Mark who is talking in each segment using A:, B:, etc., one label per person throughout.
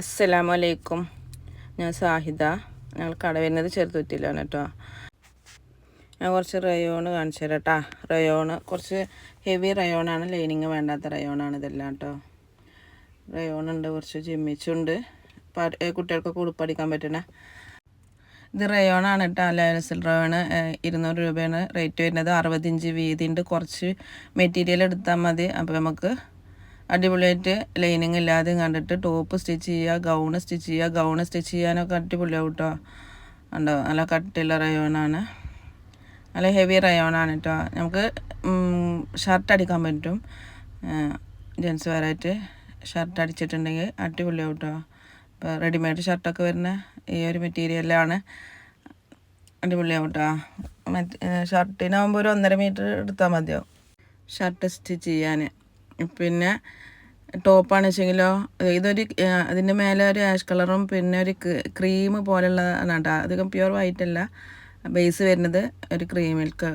A: അസ്സലാമു അലൈക്കും ഞാൻ സാഹിദ. ഞങ്ങൾ കട വരുന്നത് ചെറുതുറ്റിയിലാണ് കേട്ടോ. ഞാൻ കുറച്ച് റയോണ് കാണിച്ചു തരാം കേട്ടോ റയോണ് കുറച്ച് ഹെവി റയോണാണ് ലൈനിങ് വേണ്ടാത്ത റയോണാണ് ഇതെല്ലാം കേട്ടോ റയോണുണ്ട് കുറച്ച് ജിമ്മിച്ചുണ്ട്. കുട്ടികൾക്കൊക്കെ ഉടുപ്പടിക്കാൻ പറ്റണ. ഇത് റയോണാണ് കേട്ടോ ലയൽസിൽ റയോണ്. ഇരുന്നൂറ് രൂപയാണ് റേറ്റ് വരുന്നത്. അറുപത്തിഞ്ച് വീതി ഉണ്ട് കുറച്ച് മെറ്റീരിയൽ എടുത്താൽ മതി. അപ്പോൾ നമുക്ക് അടിപൊളിയായിട്ട് ലൈനിങ് ഇല്ലാതെ കണ്ടിട്ട് ടോപ്പ് സ്റ്റിച്ച് ചെയ്യുക ഗൗണ് സ്റ്റിച്ച് ചെയ്യുക ഗൗണ് സ്റ്റിച്ച് ചെയ്യാനൊക്കെ അടിപൊളിയാവും കേട്ടോ ഉണ്ടോ നല്ല കട്ടിയുള്ള റയോണാണ് നല്ല ഹെവി റയോണാണ് കേട്ടോ നമുക്ക് ഷർട്ട് അടിക്കാൻ പറ്റും. ജെൻസ് വെയറായിട്ട് ഷർട്ട് അടിച്ചിട്ടുണ്ടെങ്കിൽ അടിപൊളിയാവും കേട്ടോ ഇപ്പോൾ റെഡിമെയ്ഡ് ഷർട്ടൊക്കെ വരുന്ന ഈ ഒരു മെറ്റീരിയലാണ് അടിപൊളിയാവും കേട്ടോ മറ്റ് ഷർട്ടിനാകുമ്പോൾ ഒരു ഒന്നര മീറ്റർ എടുത്താൽ മതിയാവും. ഷർട്ട് സ്റ്റിച്ച് ചെയ്യാൻ പിന്നെ ടോപ്പാണ് വെച്ചെങ്കിലോ ഇതൊരു അതിന്റെ മേലെ ഒരു ആഷ് കളറും പിന്നെ ഒരു ക്രീം പോലുള്ളതാണ് കേട്ടോ അധികം പ്യുവർ വൈറ്റ് അല്ല. ബേസ് വരുന്നത് ഒരു ക്രീമിൽക്ക്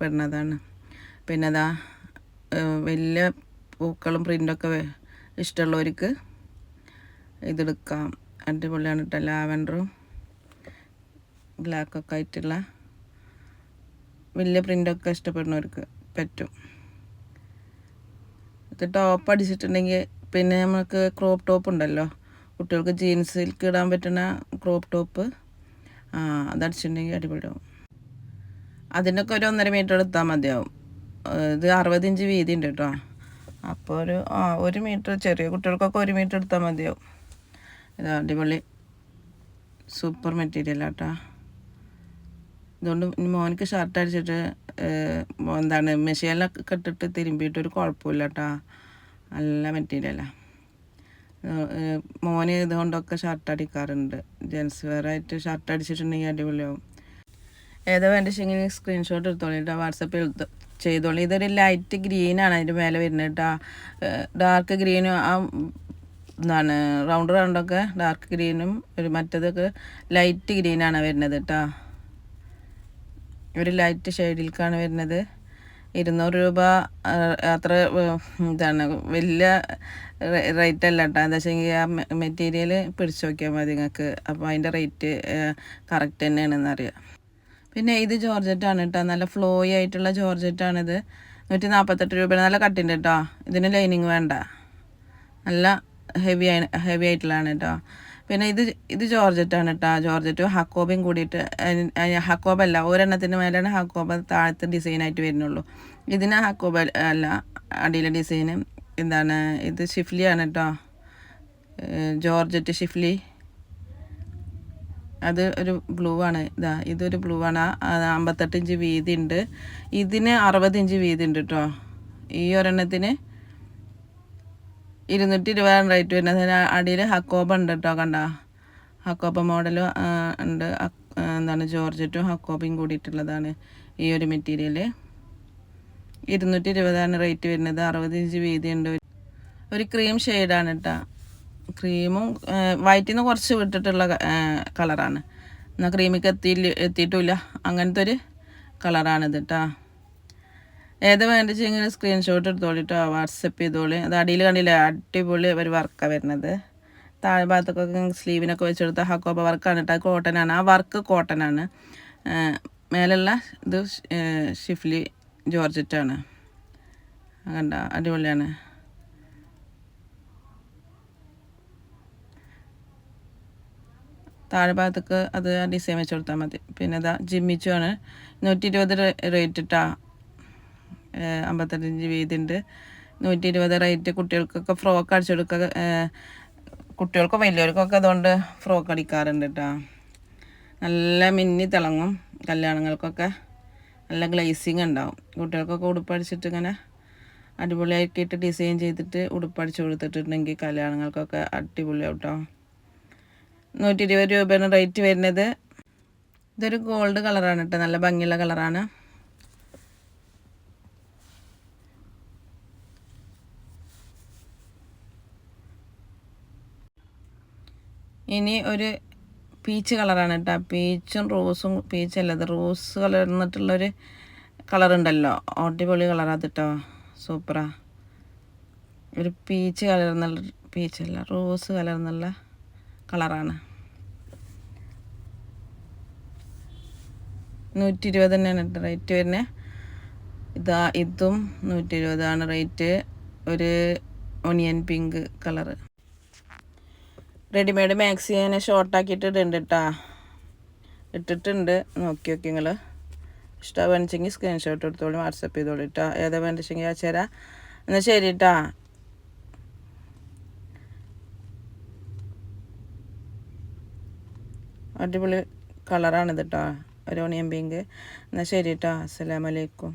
A: പെടുന്നതാണ്. പിന്നെ അതാ വലിയ പൂക്കളും പ്രിന്റൊക്കെ ഇഷ്ടമുള്ളവർക്ക് ഇതെടുക്കാം. അടിപൊളിയാണ് കേട്ടോ ലാവൻഡറും. ബ്ലാക്കൊക്കെ ആയിട്ടുള്ള. വലിയ പ്രിന്റൊക്കെ ഇഷ്ടപ്പെടുന്നവർക്ക് പറ്റും. ഇത് ടോപ്പ് അടിച്ചിട്ടുണ്ടെങ്കിൽ പിന്നെ നമുക്ക് ക്രോപ്പ് ടോപ്പ് ഉണ്ടല്ലോ. കുട്ടികൾക്ക് ജീൻസിൽക്ക് ഇടാൻ പറ്റുന്ന ക്രോപ്പ് ടോപ്പ് ആ അതടിച്ചിട്ടുണ്ടെങ്കിൽ അടിപൊളിയാവും. അതിനൊക്കെ ഒരു ഒന്നര മീറ്റർ എടുത്താൽ മതിയാവും. ഇത് അറുപത് ഇഞ്ച് വീതി ഉണ്ട് കേട്ടോ. അപ്പോൾ ഒരു ആ ഒരു മീറ്റർ ചെറിയ കുട്ടികൾക്കൊക്കെ ഒരു മീറ്റർ എടുത്താൽ മതിയാവും. ഇത് അടിപൊളി. സൂപ്പർ മെറ്റീരിയൽ ഇനി മോനക്ക് ഷർട്ട് അടിച്ചിട്ട് എന്താണ് മെഷീനിലൊക്കെ ഇട്ടിട്ട് തിരുമ്പിയിട്ട് ഒരു കുഴപ്പമില്ല കേട്ടോ നല്ല മെറ്റീരിയലാണ് മോന് ഇതുകൊണ്ടൊക്കെ ഷർട്ട് അടിക്കാറുണ്ട്. ജെൻസ് വെയർ ആയിട്ട് ഷർട്ട് അടിച്ചിട്ടുണ്ടെങ്കിൽ അടിപൊളിയാവും. ഏതാ വേണ്ട വെച്ചെങ്കിൽ സ്ക്രീൻഷോട്ട് എടുത്തോളി കേട്ടോ വാട്സപ്പിൽ ചെയ്തോളി. ഇതൊരു ലൈറ്റ് ഗ്രീനാണ് അതിന്റെ മേലെ വരുന്നത് കേട്ടോ ഡാർക്ക് ഗ്രീനും ആ എന്താണ് റൗണ്ട് റൗണ്ടൊക്കെ ഡാർക്ക് ഗ്രീനും ഒരു മറ്റേതൊക്കെ ലൈറ്റ് ഗ്രീനാണ് വരുന്നത് കേട്ടോ ഒരു ലൈറ്റ് ഷെയ്ഡിലേക്കാണ് വരുന്നത്. ഇരുന്നൂറ് രൂപ അത്ര ഇതാണ്. വലിയ റേറ്റ് അല്ല കേട്ടോ എന്താ വെച്ചെങ്കിൽ ആ മെറ്റീരിയൽ പിടിച്ചു നോക്കിയാൽ മതി നിങ്ങൾക്ക് അപ്പോൾ അതിന്റെ റേറ്റ് കറക്റ്റ് തന്നെയാണെന്ന് അറിയാം. പിന്നെ ഇത് ജോർജറ്റാണ് കേട്ടോ നല്ല ഫ്ലോയി ആയിട്ടുള്ള ജോർജറ്റാണിത് നൂറ്റി നാൽപ്പത്തെട്ട് രൂപയാണ് നല്ല കട്ടിന്റെ കേട്ടോ ഇതിന് ലൈനിങ് വേണ്ട. നല്ല ഹെവി ഹെവി ആയിട്ടുള്ളതാണ് കേട്ടോ പിന്നെ ഇത് ഇത് ജോർജറ്റാണ് കേട്ടോ ജോർജറ്റും ഹക്കോബയും കൂടിയിട്ട് ഹക്കോബല്ല. ഒരെണ്ണത്തിന് മേലെയാണ് ഹക്കോബ താഴത്തെ ഡിസൈനായിട്ട് വരുന്നുള്ളൂ. ഇതിന് ഹക്കോബ അല്ല അടിയിലെ ഡിസൈൻ എന്താണ്? ഇത് ഷിഫ്ലിയാണ് കേട്ടോ ജോർജറ്റ് ഷിഫ്ലി. അത് ഒരു ബ്ലൂ ആണ് ഇതാ ഇതൊരു ബ്ലൂ ആണ് അമ്പത്തെട്ട് ഇഞ്ച് വീതി ഉണ്ട് ഇതിന് അറുപത് ഇഞ്ച് വീതി ഉണ്ട് കേട്ടോ ഈ ഒരെണ്ണത്തിന് ഇരുന്നൂറ്റി ഇരുപതാണ് റേറ്റ് വരുന്നത്. അടിയിൽ ഹക്കോബ ഉണ്ട് കേട്ടോ കണ്ട? ഹക്കോബ മോഡൽ ഉണ്ട്. എന്താണ് ജോർജറ്റും ഹക്കോബയും കൂടിയിട്ടുള്ളതാണ് ഈ ഒരു മെറ്റീരിയൽ ഇരുന്നൂറ്റി ഇരുപതാണ് റേറ്റ് വരുന്നത്. അറുപത് ഇഞ്ച് വീതി ഉണ്ട്. ഒരു ക്രീം ഷെയ്ഡാണ് കേട്ടോ. ക്രീമും വൈറ്റിൽ നിന്ന് കുറച്ച് വിട്ടിട്ടുള്ള കളറാണ്. എന്നാൽ ക്രീമിക്ക് എത്തിയില്ല എത്തിയിട്ടില്ല. അങ്ങനത്തെ ഒരു കളറാണിത് കേട്ടോ. ഏത് വേണ്ട ഇങ്ങനെ സ്ക്രീൻഷോട്ട് എടുത്തോളി കേട്ടോ വാട്സപ്പ് ചെയ്തോളി. അത് അടിയിൽ കണ്ടില്ലേ അടിപൊളി ഒരു വർക്കാണ് വരുന്നത്. താഴെ ഭാഗത്തൊക്കെ സ്ലീവിനൊക്കെ വെച്ചെടുത്ത ഹക്കോബ വർക്കാണ് കേട്ടോ കോട്ടൺ ആണ്. ആ വർക്ക് കോട്ടൺ ആണ്. മേലുള്ള ഇത് ഷിഫ്ലി ജോർജറ്റാണ് കണ്ട അടിപൊളിയാണ്. താഴെ അത് ഡിസൈൻ വെച്ച് കൊടുത്താൽ മതി. പിന്നെ ഇതാ ജിമ്മിച്ചു ആണ് നൂറ്റി ഇരുപത് റേറ്റ് ഇട്ടാ അമ്പത്തെട്ട് ഇഞ്ച് വീതി ഉണ്ട് നൂറ്റി ഇരുപത് റേറ്റ് കുട്ടികൾക്കൊക്കെ ഫ്രോക്ക് അടിച്ചു കൊടുക്കുക കുട്ടികൾക്കും വലിയവർക്കൊക്കെ അതുകൊണ്ട് ഫ്രോക്ക് അടിക്കാറുണ്ട് കേട്ടോ നല്ല മിന്നി തിളങ്ങും കല്യാണങ്ങൾക്കൊക്കെ. നല്ല ഗ്ലേസിങ് ഉണ്ടാവും. കുട്ടികൾക്കൊക്കെ ഉടുപ്പടിച്ചിട്ട് ഇങ്ങനെ അടിപൊളിയാക്കിയിട്ട് ഡിസൈൻ ചെയ്തിട്ട് ഉടുപ്പടിച്ച് കൊടുത്തിട്ടുണ്ടെങ്കിൽ കല്യാണങ്ങൾക്കൊക്കെ അടിപൊളിയാവും കേട്ടോ നൂറ്റി ഇരുപത് രൂപയാണ് റേറ്റ് വരുന്നത്. ഇതൊരു ഗോൾഡ് കളറാണ് കേട്ടോ നല്ല ഭംഗിയുള്ള കളറാണ്. ഇനി ഒരു പീച്ച് കളറാണ് കേട്ടോ പീച്ചും റോസും പീച്ചല്ല അത് റോസ് കളർന്നിട്ടുള്ളൊരു കളറുണ്ടല്ലോ അടിപൊളി കളറാണ് കേട്ടോ സൂപ്പറാ ഒരു പീച്ച് കലർന്നുള്ള പീച്ചല്ല റോസ് കലർന്നുള്ള കളറാണ് നൂറ്റി ഇരുപത് തന്നെയാണ് കേട്ടോ റേറ്റ് വരുന്നത് ഇതാ ഇതും നൂറ്റി ഇരുപതാണ് റേറ്റ് ഒരു onion pink colour readymade maxi ഞാൻ ഷോർട്ടാക്കിയിട്ട് ഇടുന്നുണ്ട് കേട്ടാ ഇട്ടിട്ടുണ്ട്. നോക്കി നോക്കി നിങ്ങൾ ഇഷ്ടമാണെന്നുവെച്ചെങ്കിൽ സ്ക്രീൻഷോട്ട് എടുത്തോളൂ വാട്സപ്പ് ചെയ്തോളൂ കേട്ടോ ഏതാ വേണ്ടിച്ചെങ്കിൽ ആ ചേരാ. എന്നാൽ ശരി കേട്ടാ അടിപൊളി കളറാണിത് കേട്ടോ ഒരു ഓണിയൻ പിങ്ക് എന്നാൽ ശരി കേട്ടോ അസ്സലാമലൈക്കും